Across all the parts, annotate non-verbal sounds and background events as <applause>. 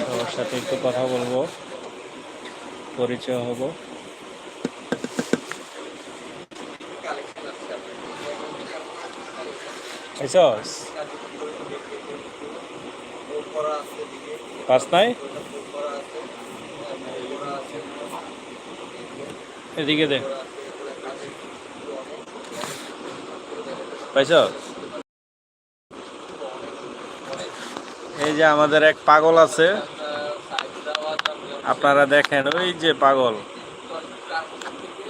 সবার সাথে একটু কথা বলব। পরিচয় হব। পাস নাই? এদিকে দে। পাইছ এই যে আমাদের এক পাগল আছে, আপনারা দেখেন, ওই যে পাগল,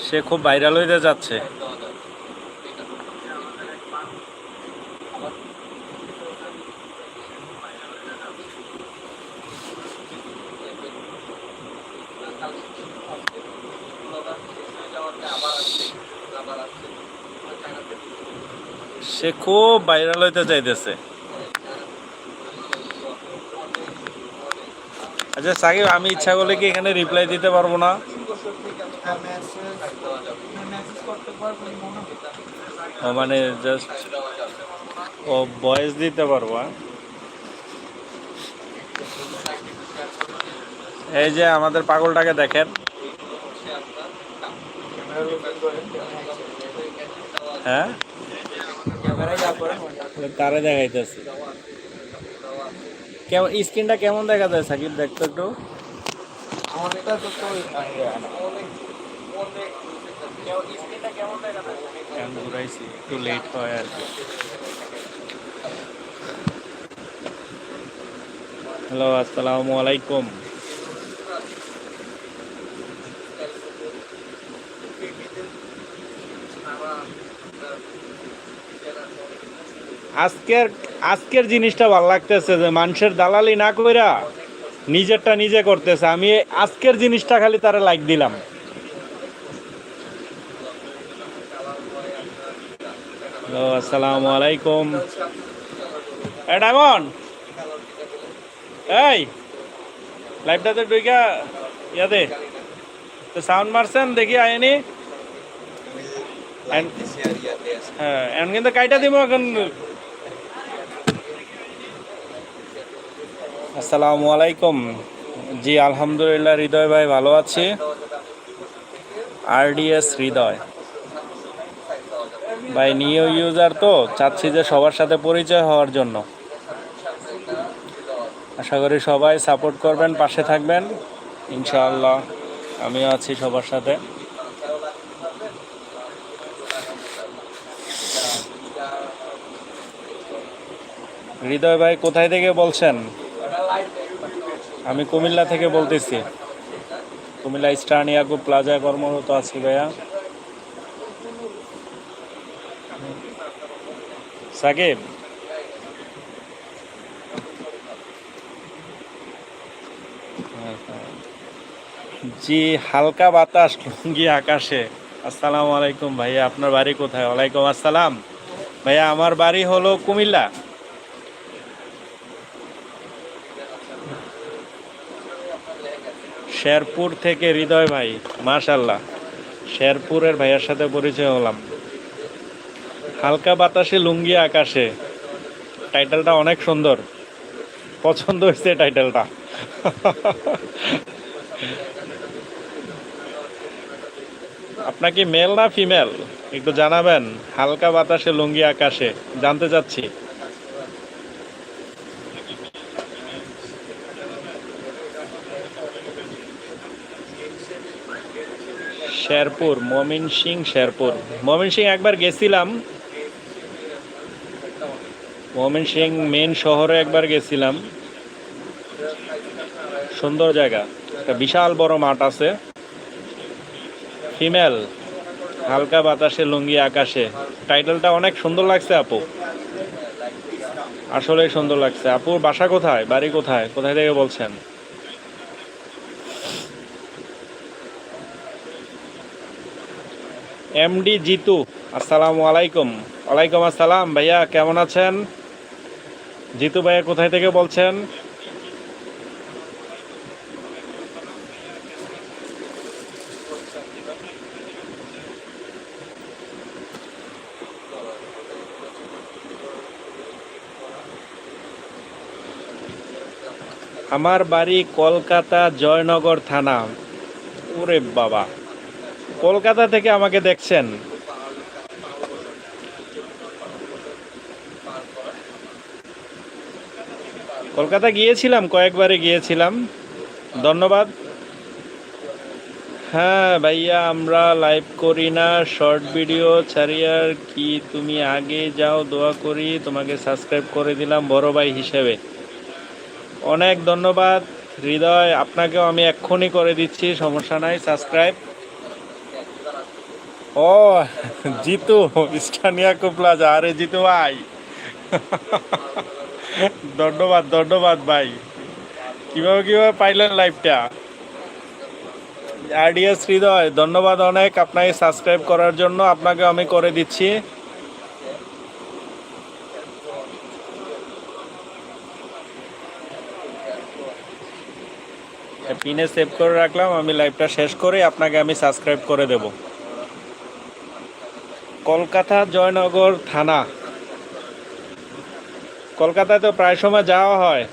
সে খুব ভাইরাল হইতে যাচ্ছে। সে খুব ভাইরাল হইতে চাইতেছে আচ্ছা সাকিব, আমি ইচ্ছা করলে কি এখানে রিপ্লাই দিতে পারব না? ও মানে জাস্ট ও ভয়েস দিতে পারব হ্যাঁ? এই যে আমাদের পাগলটাকে দেখেন। হ্যাঁ? তারে দেখাইতেছে। কেমন স্ক্রিনটা কেমন দেখা যায়? সাকিব দেখতো একটু। আমার তো তো ঘুরাইছি একটু লেট হয় আর কি। হ্যালো আসসালামু আলাইকুম। আজকের আজকের জিনিসটা ভালো লাগতেছে যে মানুষের দালালি না কইরা নিজেরটা নিজে করতেছে। আমি আজকের জিনিসটা খালি তারা লাইক দিলাম। আসসালামু আলাইকুম। এ ডায়মন্ড এই লাইভটাতে ঢুকা ইয়াতে তো সাউন্ড মারছেন দেখি আয়নি And- হ্যাঁ এখন কিন্তু কাইটা দিব এখন আসসালামু আলাইকুম। জি, আলহামদুলিল্লাহ, হৃদয় ভাই, ভালো আছি। আরডিএস হৃদয়। ভাই নিউ ইউজার তো, চাচ্ছি যে সবার সাথে পরিচয় হওয়ার জন্য। আশা করি সবাই সাপোর্ট করবেন, পাশে থাকবেন। ইনশাআল্লাহ, আমিও আছি সবার সাথে। হৃদয় ভাই, কোথায় থেকে বলছেন? আমি কুমিল্লা থেকে বলতেছি। কুমিল্লা স্টান ইয়াকুব প্লাজায় কর্মরত আছি ভাইয়া। সাকিব। জি, হালকা বাতাস, লুঙ্গি আকাশে। আসসালামু আলাইকুম ভাইয়া, আপনার বাড়ি কোথায়? ওয়ালাইকুম আসসালাম। ভাইয়া, আমার বাড়ি হলো কুমিল্লা। শেরপুর থেকে হৃদয় ভাই মাশাল্লাহ শেরপুরের ভাইয়ের সাথে পরিচয় হলাম। হালকা বাতাসে লুঙ্গি আকাশে। টাইটেলটা অনেক সুন্দর। পছন্দ হয়েছে টাইটেলটা। আপনার কি মেল না ফিমেল? একটু জানাবেন, হালকা বাতাসে লুঙ্গি আকাশে। জানতে চাচ্ছি। শেরপুর, মমিন সিং শেরপুর। মমিন সিং একবার গেছিলাম। মমিন সিং মেন শহরে একবার গেছিলাম। সুন্দর জায়গা। একটা বিশাল বড় মাঠ আছে। ফিমেল, হালকা বাতাসে, লুঙ্গি আকাশে। টাইটেলটা অনেক সুন্দর লাগছে, আপু। আসলে সুন্দর লাগছে। আপুর বাসা কোথায়? বাড়ি কোথায়? কোথায় থেকে বলছেন? এমডি জিতু আসসালামু আলাইকুম। ওয়ালাইকুম আসসালাম, ভাইয়া কেমন আছেন? জিতু ভাইয়া কোথায় থেকে বলছেন? আমার বাড়ি কলকাতা জয়নগর থানা। ওরে বাবা। কলকাতা থেকে আমাকে দেখছেন। কলকাতা গিয়েছিলাম কয়েকবারে গিয়েছিলাম। ধন্যবাদ। হ্যাঁ ভাইয়া, আমরা লাইভ করি না শর্ট ভিডিও ছাড়ি আর কি তুমি আগে যাও, দোয়া করি, তোমাকে সাবস্ক্রাইব করে দিলাম, বড় ভাই হিসেবে। অনেক ধন্যবাদ, হৃদয়, আপনাকেও আমি এক্ষুনি করে দিচ্ছি, সমস্যা নাই সাবস্ক্রাইব ও, জিতু স্টানিয়া কুপ্লাজা আরে জিতু ভাই। ধন্যবাদ ধন্যবাদ ভাই। কীভাবে কীভাবে পাইলেন লাইভটা? আরডিএস হৃদয়, ধন্যবাদ অনেক আপনাকে সাবস্ক্রাইব করার জন্য, আপনাকে আমি করে দিচ্ছি। পিনে সেভ করে রাখলাম, আমি লাইভটা শেষ করে আপনাকে আমি সাবস্ক্রাইব করে দেব। কলকাতা জয়নগর থানা। কলকাতায় তো প্রায় সময় যাওয়া হয়।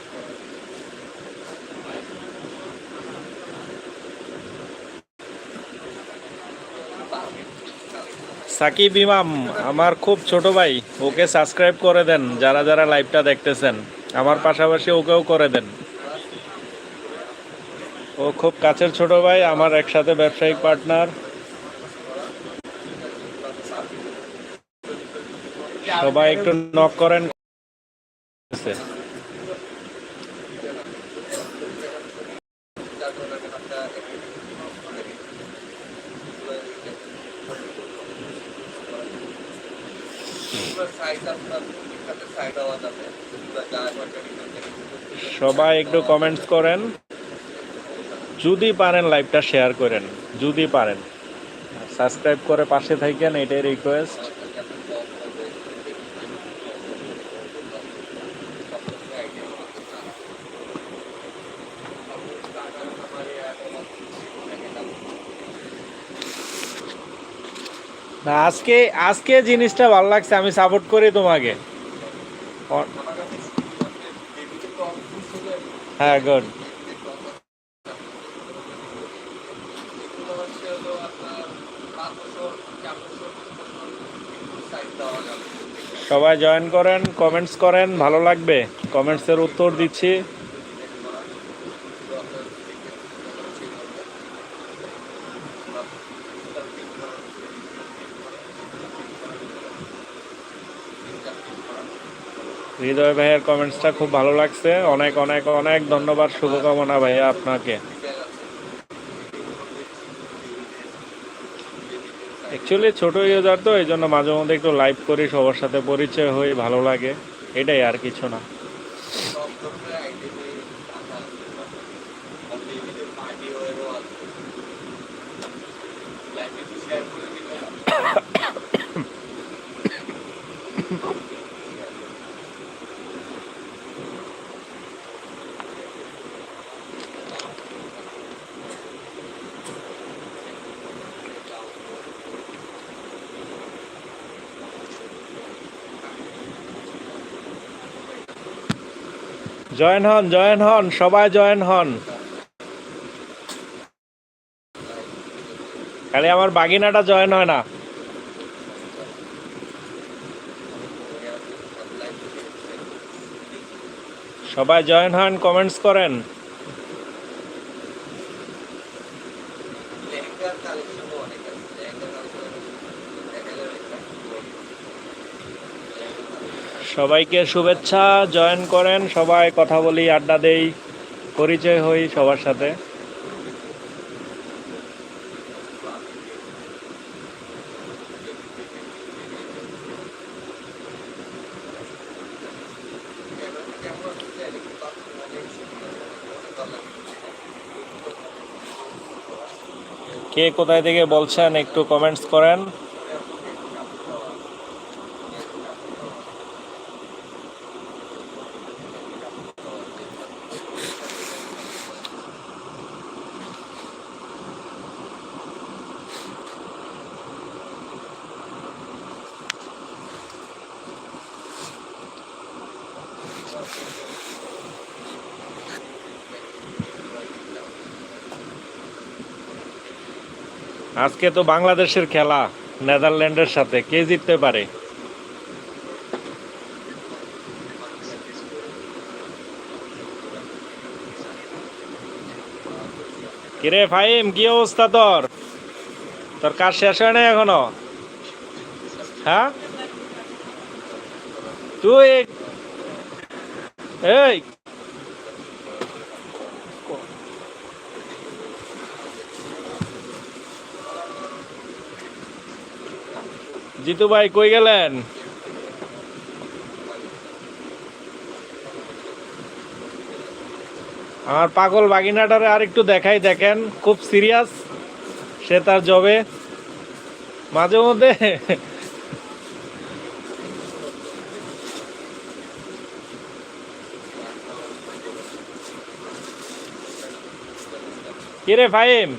সাকিব ইমাম, আমার খুব ছোট ভাই, ওকে সাবস্ক্রাইব করে দেন, যারা যারা লাইভটা দেখতেছেন। আমার পাশাপাশি ওকেও করে দেন। ও খুব কাছের ছোট ভাই, আমার একসাথে ব্যবসায়িক পার্টনার সবাই একটু নক করেন। সবাই একটু কমেন্টস করেন। যদি পারেন লাইভটা শেয়ার করেন। যদি পারেন। সাবস্ক্রাইব করে পাশে থাকেন, এটাই রিকোয়েস্ট না, আজকে আজকে জিনিসটা ভালো লাগছে, আমি সাপোর্ট করি তোমাকে। হ্যাঁ গুড সবাই জয়েন করেন কমেন্টস করেন, ভালো লাগবে। কমেন্টসের উত্তর দিচ্ছি। হৃদয় ভাইয়ের কমেন্টসটা খুব ভালো লাগছে। অনেক অনেক অনেক ধন্যবাদ। শুভকামনা ভাইয়া আপনাকে। অ্যাকচুয়ালি ছোট ইউজার তো এই জন্য মাঝে মধ্যে একটু লাইভ করি, সবার সাথে পরিচয় হই, ভালো লাগে। এটাই আর কিছু না। জয়েন হন জয়েন হন, সবাই জয়েন হন। খালি আমার বাগিনাটা জয়েন হয় না। সবাই জয়েন হন, কমেন্টস করেন লেহেঙ্গার কালেকশনও অনেক আছে লেহেঙ্গা কালেকশন দেখা যাবে সবাইকে শুভেচ্ছা, জয়েন করেন, সবাই কথা বলি, আড্ডা দেই, পরিচয় হই সবার সাথে। কে কোথায় থেকে বলছেন একটু কমেন্টস করেন। আজকে তো বাংলাদেশের খেলা, নেদারল্যান্ডের সাথে। কে জিততে পারে? কিরে ফাইম কি অবস্থা তোর? তোর কাজ শেষ হয় না এখনও? হ্যাঁ? তুই এই জিতু ভাই, কই গেলেন? আমার পাগল বাগিনাটারে আর একটু দেখাই, দেখেন, খুব সিরিয়াস সে তার জবে মাঝে মধ্যে কিরে ফাইম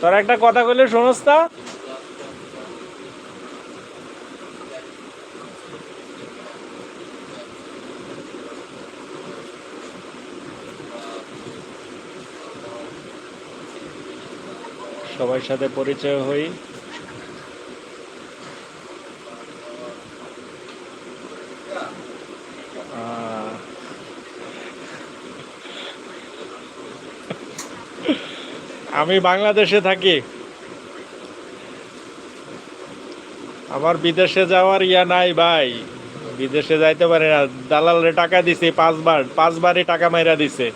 তোর একটা কথা কইলে শোনস তা? সবার সাথে পরিচয় হই। আমি বাংলাদেশে থাকি। আমার বিদেশে যাওয়ার ইয়া নাই ভাই। বিদেশে যাইতে পারে না। দালালে টাকা দিছে, পাঁচবার, পাঁচবারই টাকা মাইরা দিছে।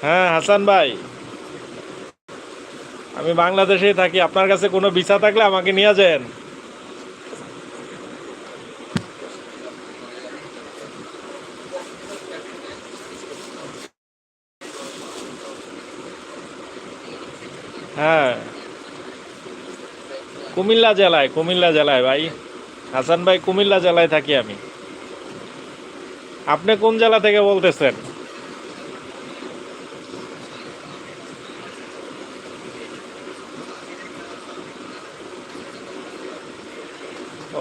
হ্যাঁ হাসান ভাই। আমি বাংলাদেশেই থাকি, আপনার কাছে কোনো ভিসা থাকলে আমাকে নিয়ে যান। হ্যাঁ। কুমিল্লা জেলায় কুমিল্লা জেলায় ভাই। হাসান ভাই, কুমিল্লা জেলায় থাকি আমি। আপনি কোন জেলা থেকে বলতেছেন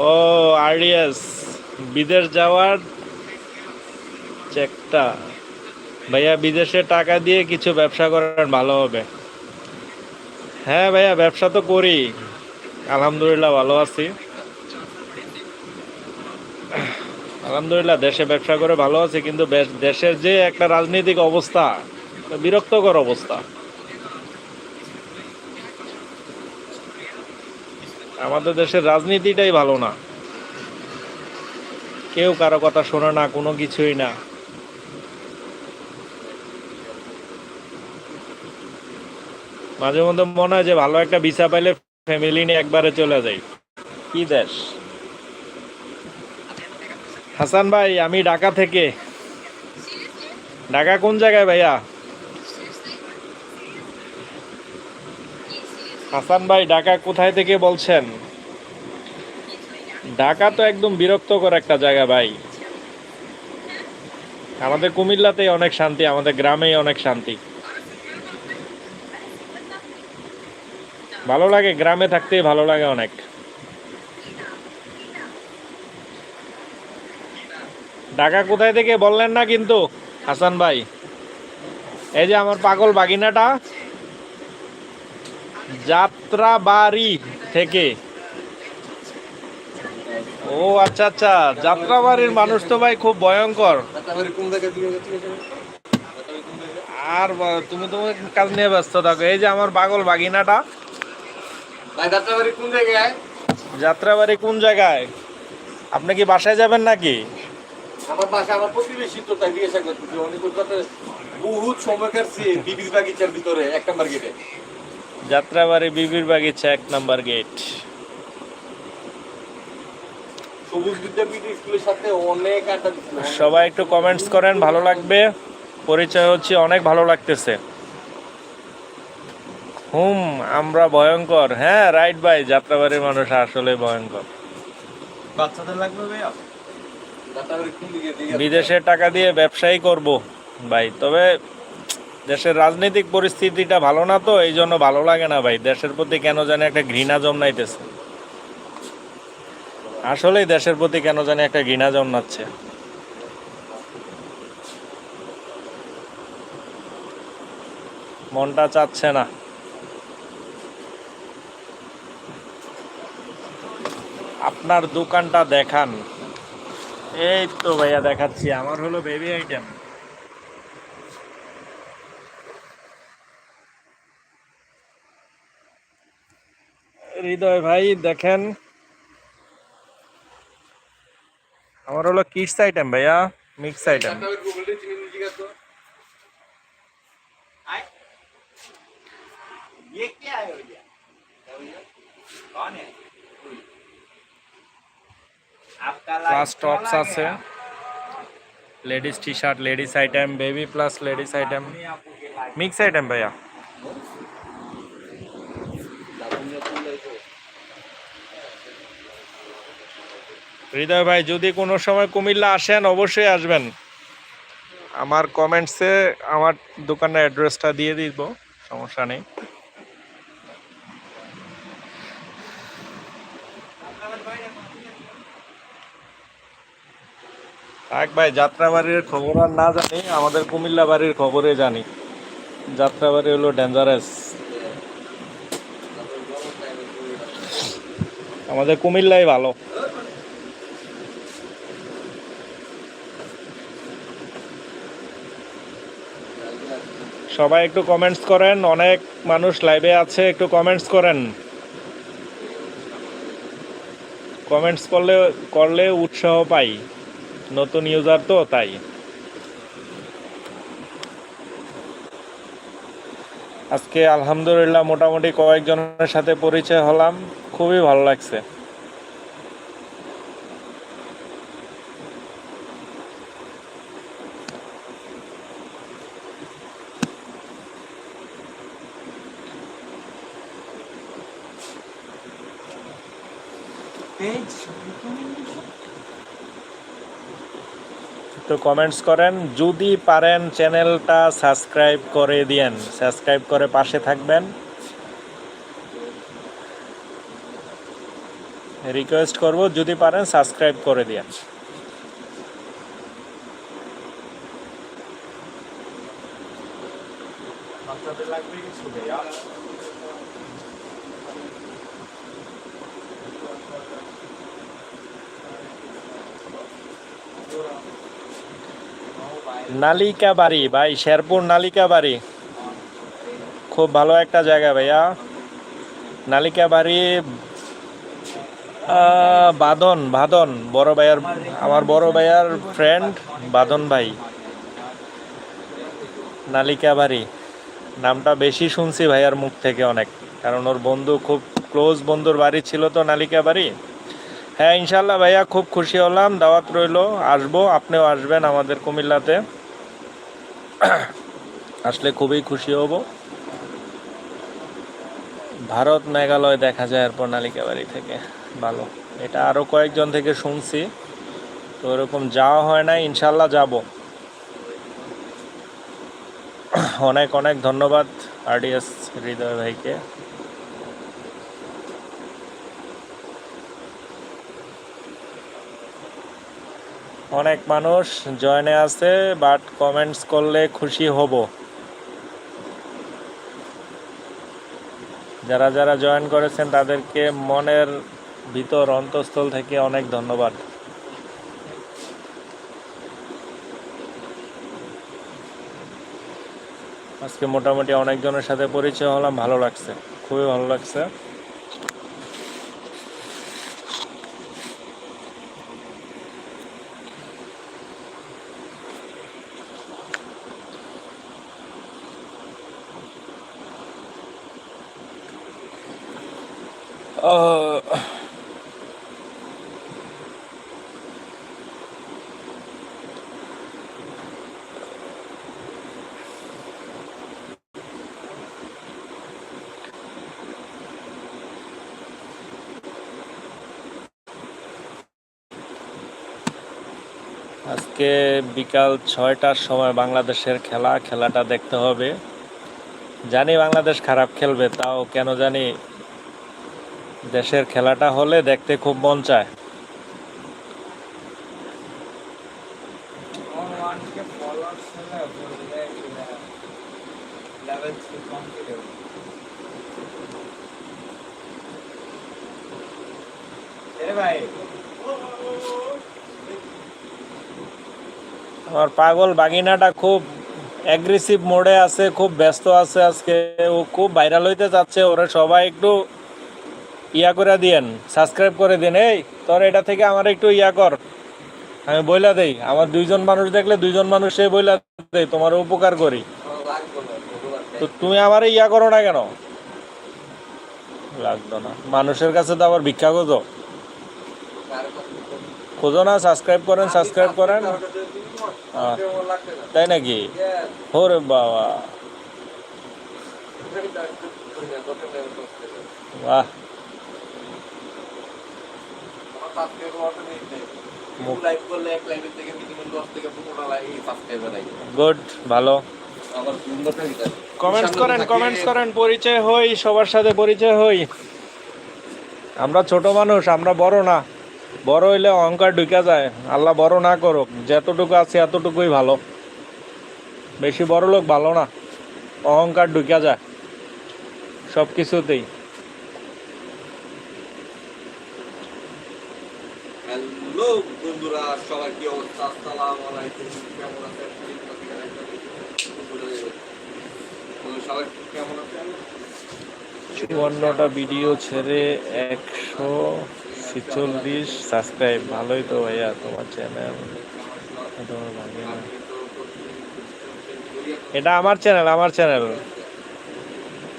ও আরডিএস বিদেশ যাওয়ার চেকটা ভাইয়া, বিদেশে টাকা দিয়ে কিছু ব্যবসা করেন, ভালো হবে। হ্যাঁ ভাইয়া, ব্যবসা তো করি। আলহামদুলিল্লাহ, ভালো আছি। আলহামদুলিল্লাহ, দেশে ব্যবসা করে ভালো আছি, কিন্তু দেশের যে একটা রাজনৈতিক অবস্থা, বিরক্তকর অবস্থা। আমাদের দেশের রাজনীতিটাই ভালো না। কেউ কারও কথা শোনে না, কোনো কিছুই না। মাঝে মধ্যে মনে হয় যে ভালো একটা ভিসা পাইলে ফ্যামিলি নিয়ে একবারে চলে যাই। কি দেশ? হাসান ভাই, আমি ঢাকা থেকে। ঢাকা কোন জায়গায় ভাইয়া? হাসান ভাই, ঢাকা কোথায় থেকে বলছেন? ঢাকা তো একদম বিরক্তকর একটা জায়গা ভাই। আমাদের কুমিল্লাতেই অনেক শান্তি, আমাদের গ্রামেই অনেক শান্তি। ভালো লাগে, গ্রামে থাকতেই ভালো লাগে অনেক। ঢাকা কোথায় থেকে বললেন না কিন্তু, হাসান ভাই? এই যে আমার পাগল বাগিনাটা, যাত্রাবাড়ি থেকে। ও আচ্ছা আচ্ছা। যাত্রাবাড়ির মানুষ তো ভাই খুব ভয়ঙ্কর? আর তুমি তোমার কাজ নিয়ে ব্যস্ত থাকো। এই যে আমার পাগল বাগিনাটা। ভাই রাতাবাড়ি কোন জায়গায়? যাত্রাবাড়ি কোন জায়গায়? আপনি কি বাসায় যাবেন নাকি? আমার বাসা আমার প্রতিবেশী তো তাই জিজ্ঞাসা করতেছি অনেক বহুত সময় কাটছে বিবির বাগিচার ভিতরে এক নাম্বার গেটে। যাত্রাবাড়ি বিবির বাগিচা এক নাম্বার গেট সবুজ বিদ্যাপীঠ স্কুলের সাথে অনেক আড্ডা দিচ্ছিল সবাই একটু কমেন্টস করেন ভালো লাগবে। পরিচয় হচ্ছে অনেক ভালো লাগতেছে। হুম আমরা ভয়ঙ্কর। হ্যাঁ রাইট ভাই যাত্রাবাড়ির মানুষ আসলে ভয়ঙ্কর। বাচ্চাদের লাগবে ভাইয়া? রাতাবাড়ি কোন দিকে? দিকে বিদেশে টাকা দিয়ে ব্যবসায়ী করব ভাই তবে দেশের রাজনৈতিক পরিস্থিতিটা ভালো না তো এই জন্য ভালো লাগে না ভাই। দেশের প্রতি কেন জানি একটা ঘৃণা জন্মাইতেছে। আসলেই দেশের প্রতি কেন জানি একটা ঘৃণা জন্মাচ্ছে। মনটা চাচ্ছে না। আপনার দোকানটা দেখান। এই তো ভাইয়া দেখাচ্ছি, আমার হলো বেবি আইটেম হৃদয় ভাই, দেখেন আমার হলো কিডস আইটেম ভাইয়া মিক্স আইটেম প্লাস টপস আছে। Ladies T shirt ladies item baby plus ladies item mix item ভাইয়া। হৃদয় ভাই যদি কোনো সময় কুমিল্লা আসেন অবশ্যই আসবেন। আমার কমেন্টসে আমার দোকানের অ্যাড্রেসটা দিয়ে দিব সমস্যা নেই। থাক ভাই যাত্রাবাড়ির খবর আর না জানি আমাদের কুমিল্লা বাড়ির খবরে জানি। যাত্রাবাড়ি হলো ডেঞ্জারাস আমাদের কুমিল্লাই ভালো। সবাই একটু কমেন্টস করেন, অনেক মানুষ লাইভে আছে, একটু কমেন্টস করেন। কমেন্টস করলে করলে উৎসাহ পাই। নতুন ইউজার তো, তাই। আজকে আলহামদুলিল্লাহ মোটামুটি কয়েকজনের সাথে পরিচয় হলাম। খুবই ভালো লাগছে। তো কমেন্টস করেন। যদি পারেন চ্যানেলটা সাবস্ক্রাইব করে দিয়েন। সাবস্ক্রাইব করে পাশে থাকবেন। রিকোয়েস্ট করব, যদি পারেন সাবস্ক্রাইব করে দিয়েন। লাগবে কিছু নালিকা বাড়ি ভাই, শেরপুর নালিকা বাড়ি খুব ভালো একটা জায়গা, ভাইয়া। নালিকা বাড়ি বাদন বাদন, বড় ভাইয়ার, আমার বড় ভাইয়ার ফ্রেন্ড বাদন ভাই। নালিকা বাড়ি নামটা বেশি শুনছি ভাইয়ার মুখ থেকে অনেক, কারণ ওর বন্ধু খুব ক্লোজ বন্ধুর বাড়ি ছিল তো নালিকা বাড়ি হ্যাঁ ইনশাল্লাহ ভাইয়া, খুব খুশি হলাম। দাওয়াত রইল, আসব। আপনিও আসবেন আমাদের কুমিল্লাতে। আসলে খুবই খুশি হব। ভারত মেঘালয় দেখা যায় এরপর নালিকা বাড়ি থেকে। ভালো। এটা আরও কয়েকজন থেকে শুনছি। তো ওরকম যাওয়া হয় না ইনশাল্লাহ যাব। অনেক অনেক ধন্যবাদ, আরডিএস হৃদয় ভাইকে। অনেক মানুষ জয়েনে আছে বাট কমেন্টস করলে খুশি হব। যারা যারা জয়েন করেছেন, তাদেরকে মনের ভিতর অন্তঃস্থল থেকে অনেক ধন্যবাদ। আজকে মোটামুটি অনেকজনের সাথে পরিচয় হলাম, ভালো লাগছে, খুবই ভালো লাগছে। আজকে বিকাল ছয়টার সময় বাংলাদেশের খেলা, খেলাটা দেখতে হবে। জানি বাংলাদেশ খারাপ খেলবে, তাও কেন জানি দেশের খেলাটা হলে দেখতে খুব মন চায়। আমার পাগল বাগিনাটা খুব অ্যাগ্রেসিভ মোডে আছে, খুব ব্যস্ত আছে আজকে। ও খুব ভাইরাল হইতে চাচ্ছে ওরা সবাই একটু ইয়া করে দিয়েন সাবস্ক্রাইব করে দিন এই, তোর এটা থেকে আমার একটু ইয়া কর। আমি বইলা দেই, আমার দুইজন মানুষ দেখলে দুইজন মানুষ সে বইলা দেই তোমার উপকার করি। তো তুমি আমার ইয়া করো না কেন? লাগতো না। মানুষের কাছে তো আবার ভিক্ষা খোঁজো। খোঁজো না সাবস্ক্রাইব করেন সাবস্ক্রাইব করেন। তাই নাকি? ওরে বাবা। বাহ। মুখ- লাইভ করলে এক লাইভের থেকে মিনিমাম দশ থেকে। পনেরো লাইভ সাবস্ক্রাইবার লাগে গুড ভালো কমেন্টস করেন কমেন্টস করেন পরিচয় হই সবার সাথে পরিচয় হই। আমরা ছোট মানুষ আমরা বড় না। বড় হইলে অহংকার ঢুকা যায়। আল্লাহ বড় না করুক যতটুকু আছে এতটুকুই ভালো। বেশি বড় লোক ভালো না। অহংকার ঢুকা যায়। সব কিছুতেই হ্যালো বন্ধুরা, সবাই কি অবস্থা? আসসালামু কেমন আছেন? সবাই কেমন আছেন? চুয়ান্নটা ভিডিও ছেড়ে একশো ছেচল্লিশ সাবস্ক্রাইব ভালোই তো ভাইয়া তোমার চ্যানেল এটা আমার চ্যানেল আমার চ্যানেল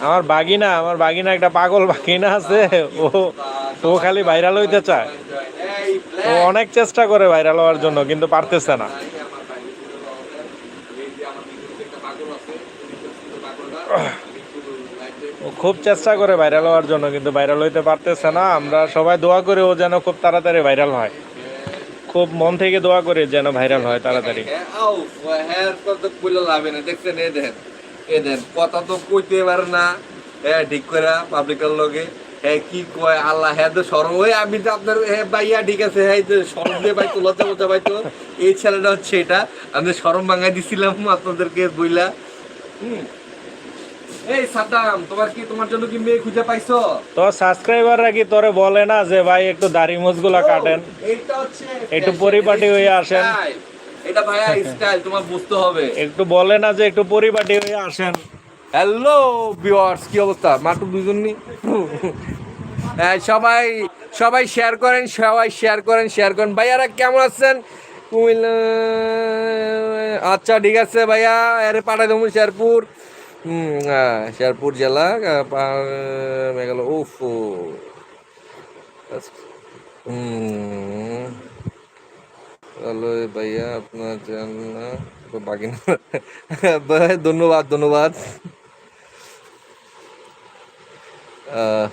আমার বাগিনা আমার বাগিনা একটা পাগল বাগিনা আছে। ও ও খালি ভাইরাল হইতে চায়। অনেক চেষ্টা করে ভাইরাল হওয়ার জন্য, কিন্তু পারতেছে না। ও খুব চেষ্টা করে ভাইরাল হওয়ার জন্য, কিন্তু ভাইরাল হইতে পারতেছে না। আমরা সবাই দোয়া করি ও যেন খুব তাড়াতাড়ি ভাইরাল হয়। খুব মন থেকে দোয়া করি যেন ভাইরাল হয় তাড়াতাড়ি। দেখছেন এ দেন এ দেন কথা তো কইতে পারে না। হ্যাঁ ঠিক করে পাবলিকের লগে হ্যাঁ কি কয় আল্লাহ হ্যাঁ তো সরম ওই আমি তো আপনার হ্যাঁ ভাইয়া ঠিক আছে হ্যাঁ সরম দিয়ে লজ্জা লজ্জা পাইতো এই ছেলেটা হচ্ছে এটা। আমি সরম ভাঙাই দিছিলাম আপনাদেরকে বইলা। হুম। এই সাদ্দাম তোমার কি তোমার জন্য কি মেয়ে খুঁজে পাইছো? তো সাবস্ক্রাইবাররা কি তোরে বলে না যে ভাই একটু দাড়ি মুছগুলা কাটেন? এইটা হচ্ছে একটু পরিপাটি হয়ে আসেন। এটা ভাইয়া <laughs> স্টাইল তোমার বুঝতে হবে। একটু বলে না যে একটু পরিপাটি হয়ে আসেন। হ্যালো ভিউয়ার্স কি অবস্থা? মাত্র দুজন নি হ্যাঁ, সবাই সবাই শেয়ার করেন সবাই শেয়ার করেন শেয়ার করেন। ভাইয়ারা কেমন আছেন? আচ্ছা ঠিক আছে ভাইয়া। আরে পাঠাই দেবো শেরপুর। হ্যাঁ শেরপুর জেলা হুম। হ্যালো ভাইয়া আপনার জানা ভাই, ধন্যবাদ ধন্যবাদ। আহ,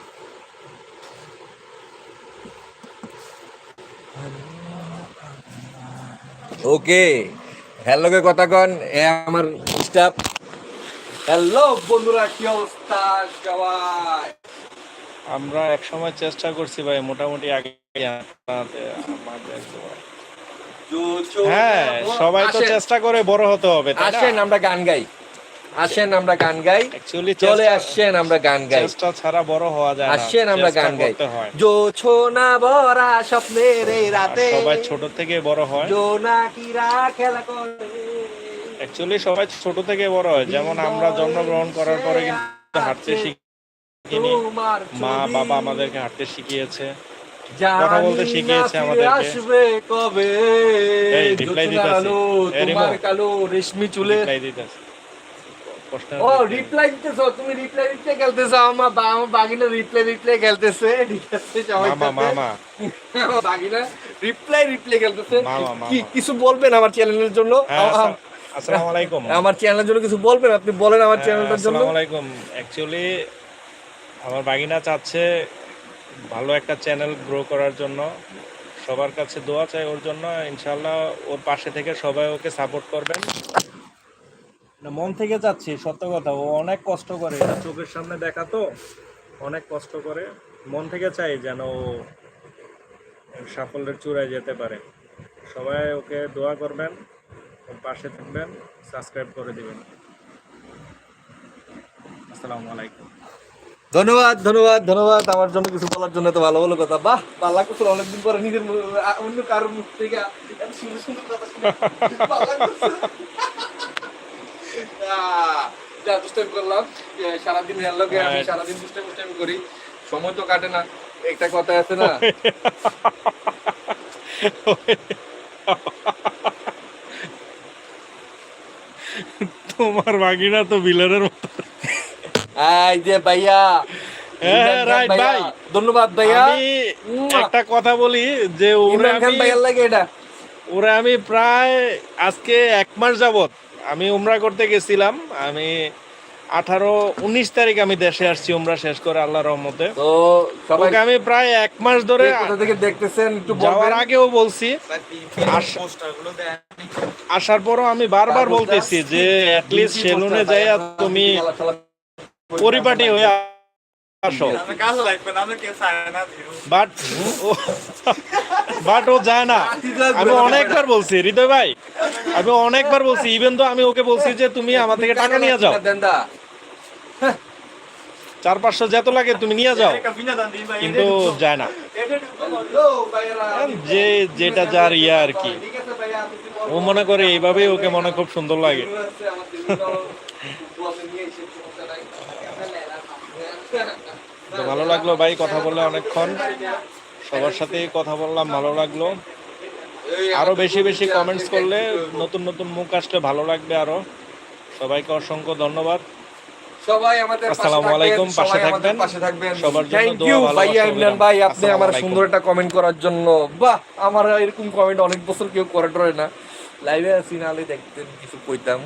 ওকে হ্যালো কে কথা কন এ আমার স্টাফ হ্যালো বন্ধুরা কি অবস্থা সবাই? আমরা এক সময় চেষ্টা করছি ভাই মোটামুটি আগে হ্যাঁ সবাই তো চেষ্টা করে বড় হতে হবে আসেন আমরা গান গাই। আসেন আমরা গান গাই। চলে আসছেন আমরা গান গাই। ছাড়া বড় হওয়া যায় না। আসেন আমরা গান গাই। হয়। জোছনা ভরা স্বপ্নের এই রাতে। সবাই ছোট থেকে বড় হয়। জোনাকিরা খেলা করে। অ্যাকচুয়ালি সবাই ছোট থেকে বড় হয়। যেমন আমরা জন্মগ্রহণ করার পরে কিন্তু হাঁটতে শিখিনি। মা বাবা আমাদেরকে হাঁটতে শিখিয়েছে। কথা বলতে না শিখিয়েছে আমাদেরকে। আসবে কবে। এই, এই, তোমার কালো রেশমি চুলে রিপ্লাই দিতেছে। ও রিপ্লাই দিতেছো তুমি রিপ্লাই দিতে খেলতেছো আমার বা আমার বাগিনা রিপ্লাই রিপ্লাই খেলতেছে ঠিক আছে সবাই মামা মামা। বাগিনা রিপ্লাই রিপ্লাই খেলতেছে। কি কিছু বলবেন আমার চ্যানেলের জন্য? হ্যাঁ আসসালাম- আসসালামু আলাইকুম আমার চ্যানেলের জন্য কিছু বলবেন? আপনি বলেন আমার হ্যাঁ, চ্যানেলটার জন্য। আসসালামু আলাইকুম অ্যাকচুয়ালি আমার বাগিনা চাচ্ছে ভালো একটা চ্যানেল গ্রো করার জন্য। সবার কাছে দোয়া চাই ওর জন্য। ইনশাল্লাহ ওর পাশে থেকে সবাই ওকে সাপোর্ট করবেন। না মন থেকে চাচ্ছি সত্য কথা। ও অনেক কষ্ট করে। এটা চোখের সামনে দেখা তো অনেক কষ্ট করে। মন থেকে চাই যেন ও সাফল্যের চূড়ায় যেতে পারে। সবাই ওকে দোয়া করবেন পাশে থাকবেন সাবস্ক্রাইব করে দিবেন। আসসালামু আলাইকুম। ধন্যবাদ ধন্যবাদ ধন্যবাদ। আমার জন্য কিছু বলার জন্য তো ভালো ভালো কথা। বাহ ভালো লাগছে অনেকদিন পরে নিজের অন্য কারোর মুখ থেকে এত সুন্দর সুন্দর কথা শুনে <laughs> যা দুষ্টামি করলাম সারাদিন হেয়ার লগে আমি সারাদিন দুষ্টামি দুষ্টামি করি। সময় তো কাটে না একটা কথা আছে না? তোমার বাগিনা তো বিলারের মতো। যে ভাইয়া হ্যাঁ। ধন্যবাদ ভাইয়া। একটা কথা বলি যে ওরে আমি প্রায় আজকে এক মাস যাবত আমি উমরা করতে গেছিলাম। আমি আঠারো উনিশ তারিখ আমি দেশে আসছি উমরা শেষ করে আল্লাহ রহমতে। তো আমি প্রায় এক মাস ধরে কোথা থেকে দেখতেছেন একটু যাওয়ার আগেও বলছি। আস- আসার পরও আমি বারবার বলতেছি যে অ্যাটলিস্ট সেলুনে যাইয়া তুমি পরিপাটি হয়ে বাট বাট ও যায় না। আমি অনেকবার বলছি হৃদয় ভাই আমি অনেকবার বলছি ইভেন তো আমি ওকে বলছি যে তুমি আমার থেকে টাকা নিয়ে যাও। চার পাঁচশো যত লাগে তুমি নিয়ে যাও। কিন্তু যায় না। যে যেটা যার ইয়া আর কি। ও মনে করে এইভাবেই ওকে মনে খুব সুন্দর লাগে। ভালো লাগল ভাই কথা বলে অনেকক্ষণ। সবার সাথে কথা বললাম ভালো লাগল। আরও বেশি বেশি কমেন্টস করলে নতুন নতুন মুখ আসলে ভালো লাগবে আরও। সবাইকে অসংখ্য ধন্যবাদ। সবাই আমাদের আসসালামু আলাইকুম, পাশে থাকবেন। পাশে থাকবেন। সবার জন্য থ্যাংক ইউ ভাইয়া ইমরান ভাই আপনি আমার সুন্দর একটা কমেন্ট করার জন্য। বাহ আমার এরকম কমেন্ট অনেক বছর কেউ করে টরে না। লাইভে আছি নাহলে দেখতেন কিছু কইতাম।